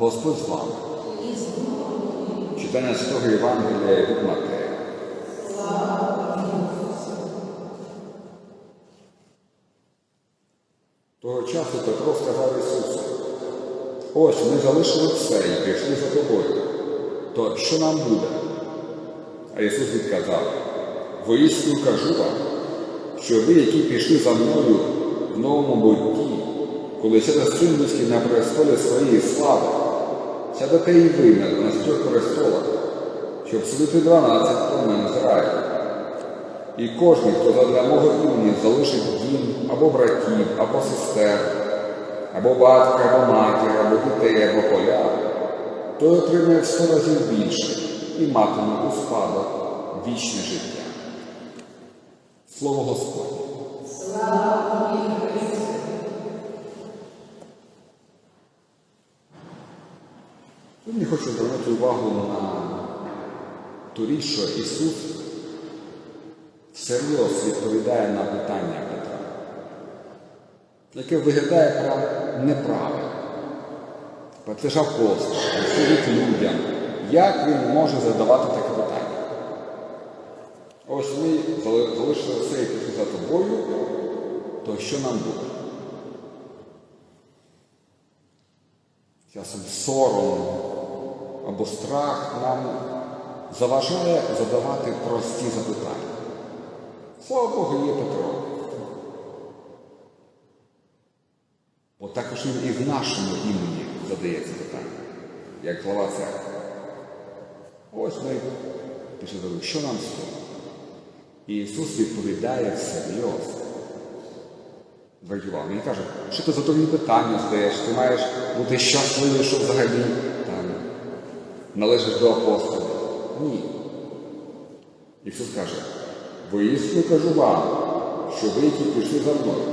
Господь з вами. Читання Святого Євангелія від Матея. Того часу Петро сказав Ісусу, ось ми залишили все і пішли за тобою. То що нам буде? А Ісус відказав, воістину кажу вам, що ви, які пішли за мною в новому бутті, коли сяде людський на престолі своєї слави, сядете і ви на дванадцятьох престолах, щоб судити дванадцять племен Ізраїля. І кожен, хто задля мого імені залишить дім або братів, або сестер, або батька, або матір, або дітей, або поля, той отримає в сто разів більше і матиме у спадок вічне життя. Слово Господнє. Тут хочу звернути увагу на ту річ, що Ісус всерйоз відповідає на питання Петра, яке виглядає неправильно. Це ж апостол, служить людям. Як він може задавати таке питання? Ось ми залишили все і пішли за тобою, то що нам буде? Часом сором або страх нам заважає задавати прості запитання. Слава Богу, є Петро. Бо також він і в нашому імені задається питання, як глава церкви. Ось ми пішли до що нам стоїть? І Ісус відповідає всерйоз. Зверніть увагу, Він каже, що ти за тобі питання здаєш, ти маєш бути щасливий, що взагалі належиш до апостолів. Ні. Ісус каже, воістину кажу вам, що ви, які пішли за мною,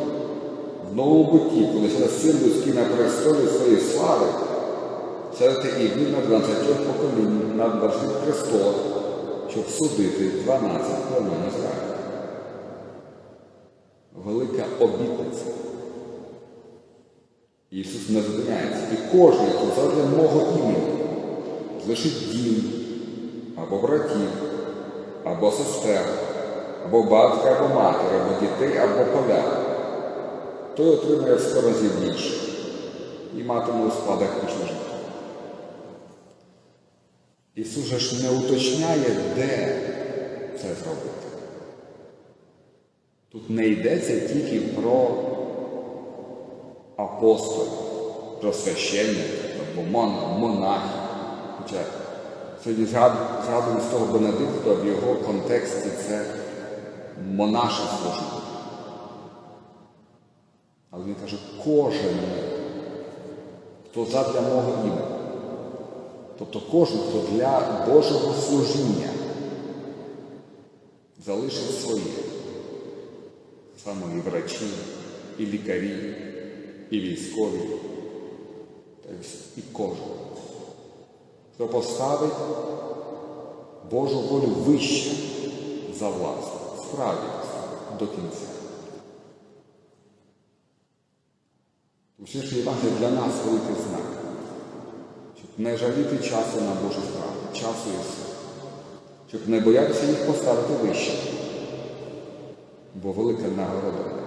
в новому бутті, коли сяде син людський на престолі своєї слави, сядете і ви на 12 поколінь, на 20 престолах, щоб судити 12 племен Ізраїля. Велика обітниця. Ісус не зупиняється. І кожен, хто задля мого імені залишить дім, або братів, або сестер, або батька, або матір, або дітей, або поля, той отримає в сто разів більше і матиме у спадок вічне життя. Ісус же ж не уточняє, де це зробити. Тут не йдеться тільки про апостолів, про священників мон- монахів. Хоча сьогодні згад- згадуємо з того Бенедикта, в його контексті це монаше служіння. Але він каже, кожен, хто задля мого імені. Тобто кожен, хто для Божого служіння залишив своє. Саме і врачі, і лікарі, і військові, і кожен, хто поставить Божу волю вище за власну, справді до кінця. Усі ж Євангелія для нас великий знак, щоб не жаліти часу на Божу справу, часу і сил, щоб не боятися їх поставити вище, бо велика нагорода.